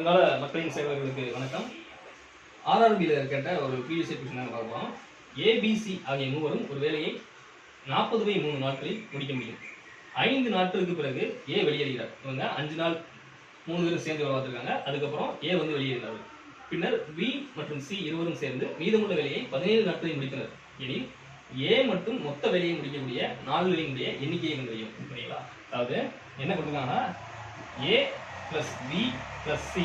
வருங்கால மக்களின் சேவர்களுக்கு வணக்கம். ஆர்ஆர்பியில் கேட்ட ஒரு பிஎஸ்சி கொஸ்டின் பார்ப்போம். ஏபிசி ஆகிய மூவரும் ஒரு வேலையை நாற்பது பை மூணு நாட்களில் முடிக்க முடியும். ஐந்து நாட்களுக்கு பிறகு ஏ வெளியேறுகிறார். இவங்க அஞ்சு நாள் மூணு பேரும் சேர்ந்து வேலை பார்த்துருக்காங்க. அதுக்கப்புறம் ஏ வந்து வெளியேறினார் பின்னர் பி மற்றும் சி இருவரும் சேர்ந்து மீதமுள்ள வேலையை பதினேழு நாட்களில் முடித்தனர் எனில் ஏ மட்டும் மொத்த வேலையை முடிக்கக்கூடிய நாள்களினுடைய எண்ணிக்கையை கண்டறியும். சரிங்களா அதாவது என்ன கொடுத்துருக்காங்கன்னா A plus B plus C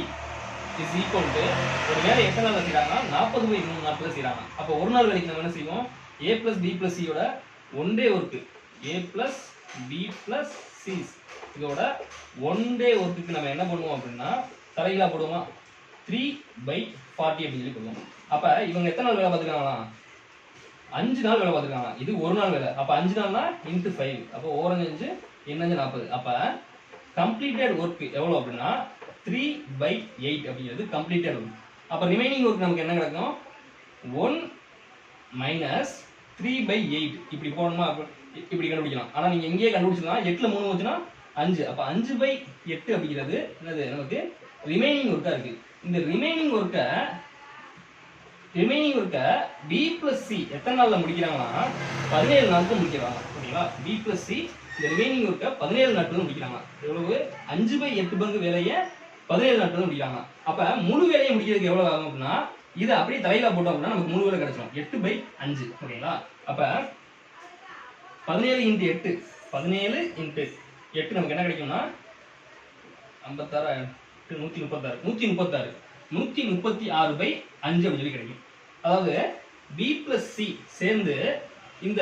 is equal to ஒரு வேலை எத்தனை நாள் செய்கிறாங்கன்னா நாற்பது பை மூணு நாட்களில் செய்கிறாங்க அப்போ ஒரு நாள் வேலைக்கு நம்ம என்ன செய்வோம்? ஏ பிளஸ் பி பிளஸ் சியோட one day work A plus B plus C இதோட ஒன் டே ஒர்க்குக்கு நம்ம என்ன பண்ணுவோம் அப்படின்னா தலைகளாக போடுவோமா? த்ரீ பை ஃபார்ட்டி அப்படின்னு சொல்லி போடுவோம். அப்போ இவங்க எத்தனை நாள் வேலை பார்த்துருக்காங்களா? அஞ்சு நாள் வேலை பார்த்துருக்காங்க. இது ஒரு நாள் வேலை. அப்போ அஞ்சு நாள்னா இன்ட்டு ஃபைவ் அப்போ ஓரஞ்சு அஞ்சு என்னஞ்சு நாற்பது அப்போ கம்ப்ளீட்டட் ஒர்க் எவ்வளோ அப்படின்னா த்ரீ பை எயிட் அப்படிங்கிறது கம்ப்ளீட்டட் ஒர்க் அப்போ ரிமைனிங் ஒர்க் நமக்கு என்ன கிடைக்கும்? One minus three by eight இப்படி போடணுமா? இப்படி கண்டுபிடிக்கலாம். ஆனால் நீங்கள் எங்கேயே கண்டுபிடிச்சிக்கலாம் எட்டில் மூணு வச்சுன்னா அஞ்சு. அப்போ அஞ்சு பை எட்டு அப்படிங்கிறது என்னது? நமக்கு ரிமைனிங் ஒர்க்காக இருக்குது இந்த ரிமைனிங் ஒர்க்கை ரிமைனிங் ஒர்க்கை பி பிளஸ் சி எத்தனை நாளில் முடிக்கிறாங்கன்னா பதினேழு நாளுக்கு முடிக்கிறாங்க. ஓகேங்களா பி பிளஸ் சி இந்த ரிமைனிங் ஒர்க்கை பதினேழு நாட்கள் முடிக்கிறாங்க. எவ்வளவு? அஞ்சு பை எட்டு பங்கு வேலையை பதினேழு நாட்கள் முடிக்கிறாங்க அப்போ முழு வேலையை முடிக்கிறதுக்கு எவ்வளோ ஆகும் அப்படின்னா இதை அப்படியே தலையில போட்டோம் அப்படின்னா நமக்கு முழு வேலை கிடைச்சிடும் எட்டு பை அஞ்சு ஓகேங்களா? அப்போ பதினேழு இன்ட்டு எட்டு பதினேழு இன்ட்டு எட்டு நமக்கு என்ன கிடைக்கும்னா ஐம்பத்தாறு எட்டு நூற்றி முப்பத்தாறு நூற்றி முப்பத்தாறு நூற்றி முப்பத்தி ஆறு பை அஞ்சு அப்படின்னு சொல்லி கிடைக்கும். அதாவது பி பிளஸ் சி சேர்ந்து இந்த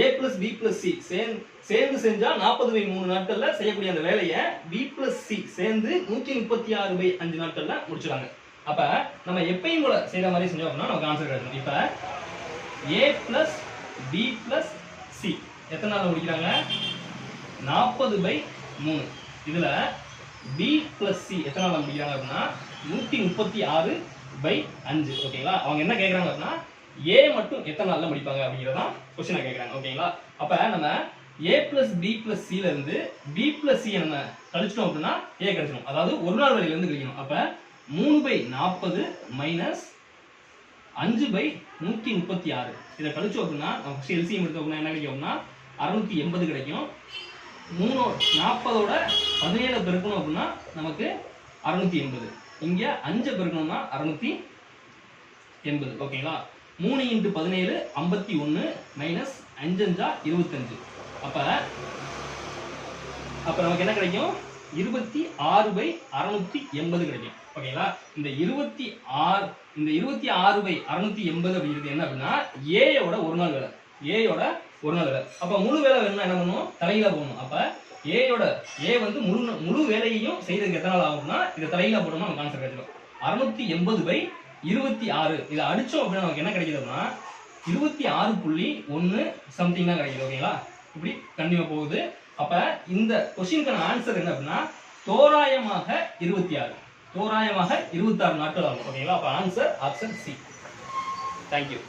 A plus B plus C சேர்ந்து சேர்ந்து செஞ்சா நாற்பது பை மூணு நாட்கள்ல செய்யக்கூடிய அந்த வேலையை பி பிளஸ் சி சேர்ந்து நூற்றி முப்பத்தி ஆறு பை அஞ்சு நாட்கள்ல முடிச்சுறாங்க அப்ப நம்ம எப்பயும் போல செய்யற மாதிரி செஞ்சோம் அப்படின்னா நமக்கு ஆன்சர் கிடைக்கும். இப்ப A plus B plus C எத்தனை நாளில் முடிக்கிறாங்க? நாற்பது பை மூணு. இதுல பி பிளஸ் சி எத்தனை நாள் முடிக்கிறாங்க அப்படின்னா நூற்றி முப்பத்தி ஆறு பை அஞ்சு. ஓகேங்களா அவங்க என்ன கேட்குறாங்க அப்படின்னா ஏ மட்டும் எத்தனை நாளில் முடிப்பாங்க அப்படிங்கிறதான் கொஸ்டினை கேட்குறாங்க ஓகேங்களா அப்போ நம்ம ஏ பிளஸ் பி பிளஸ் சில இருந்து பி பிளஸ் சி நம்ம கழிச்சிட்டோம் அப்படின்னா ஏ கிடைச்சிடும் அதாவது ஒரு நாள் வரையில இருந்து கழிக்கணும். அப்போ மூணு பை நாற்பது மைனஸ் அஞ்சு பை நூற்றி முப்பத்தி ஆறு. இதை கழிச்சோம் அப்படின்னா ஃபஸ்ட் எல்சிஎம் எடுத்தோம் அப்படின்னா என்ன கிடைக்கும் அறுநூத்தி எண்பது கிடைக்கும். மூணு நாற்பதோட பதினேழு பெருக்கணும் அப்படின்னா நமக்கு அறுநூத்தி எண்பது. இங்கே அஞ்சை பெருக்கணும்னா அறுநூத்தி எண்பது ஓகேங்களா மூணு இன்ட்டு பதினேழு ஐம்பத்தி ஒன்று மைனஸ் அஞ்சஞ்சா இருபத்தஞ்சு. அப்போ அப்போ நமக்கு என்ன கிடைக்கும்? இருபத்தி ஆறு பை அறுநூத்தி எண்பது கிடைக்கும். ஓகேங்களா இந்த இருபத்தி ஆறு இந்த இருபத்தி ஆறு பை அறுநூத்தி எண்பது அப்படிங்கிறது என்ன அப்படின்னா ஏயோட ஒரு நாள் வேலை. ஏயோட ஒரு நாள் வேலை. அப்போ முழு வேலை வேணும்னா என்ன பண்ணுவோம் தலையில போகணும் அப்போ ஏயோட ஏ வந்து முழு முழு வேலையையும் செய்ததுக்கு எத்தனை நாள் ஆகும்னா இதை தலையில போடணும்னா நம்ம கான்சர் கிடைச்சிடும் அறுநூத்தி எண்பது பை இருபத்தி ஆறு. இதை அடிச்சோம் அப்படின்னா நமக்கு என்ன கிடைக்குதுன்னா இருபத்தி ஆறு புள்ளி ஒன்று சம்திங் தான் கிடைக்குது ஓகேங்களா? இப்படி கண்டிப்பாக போகுது. அப்போ இந்த கொஸ்டினுக்கான ஆன்சர் என்ன அப்படின்னா தோராயமாக இருபத்தி ஆறு. தோராயமாக இருபத்தாறு நாட்கள் ஆகும் ஓகேங்களா? அப்போ ஆன்சர் ஆப்ஷன் சி தேங்க்யூ